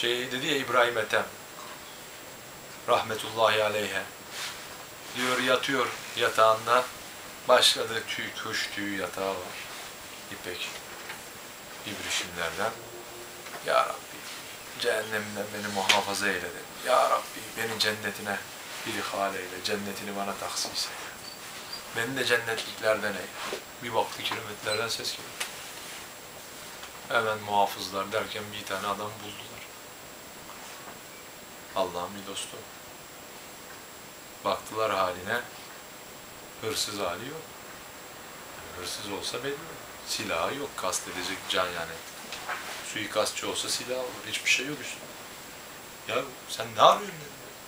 Şey dedi ya İbrahim Ethem. Rahmetullahi aleyhe. Diyor yatıyor yatağında. Başladı tüy, kuş tüyü yatağı var. İpek. İbrişimlerden. Ya Rabbi cehennemden beni muhafaza eyle dedi. Ya Rabbi beni cennetine bir hal eyle. Cennetini bana taksis eyle. Beni de cennetliklerden eyle. Bir baktı kilometrelerden ses geliyor. Hemen muhafızlar derken bir tane adam buldular. Allah'ın bir dostu. Baktılar haline. Hırsız hali yok. Yani hırsız olsa belli. Silahı yok. Kast edecek can yani. Suikastçı olsa silah olur. Hiçbir şey yok üstünde. Ya sen ne arıyorsun.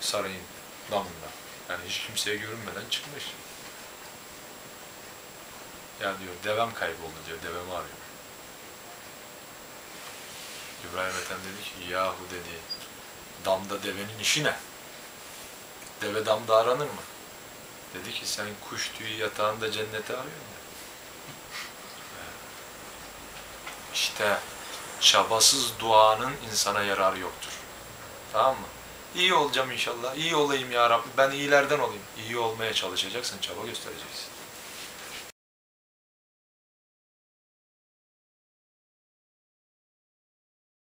Sarayın damında. Yani hiç kimseye görünmeden çıkmış. Ya diyor devem kayboldu diyor. Devemi arıyor. İbrahim Ethem dedi ki yahu dedi damda devenin işi ne? Deve damda aranır mı? Dedi ki sen kuş tüyü yatağında cenneti arıyorsun ya. İşte çabasız duanın insana yararı yoktur. Tamam mı? İyi olacağım inşallah. İyi olayım ya Rabbi. Ben iyilerden olayım. İyi olmaya çalışacaksın, çaba göstereceksin.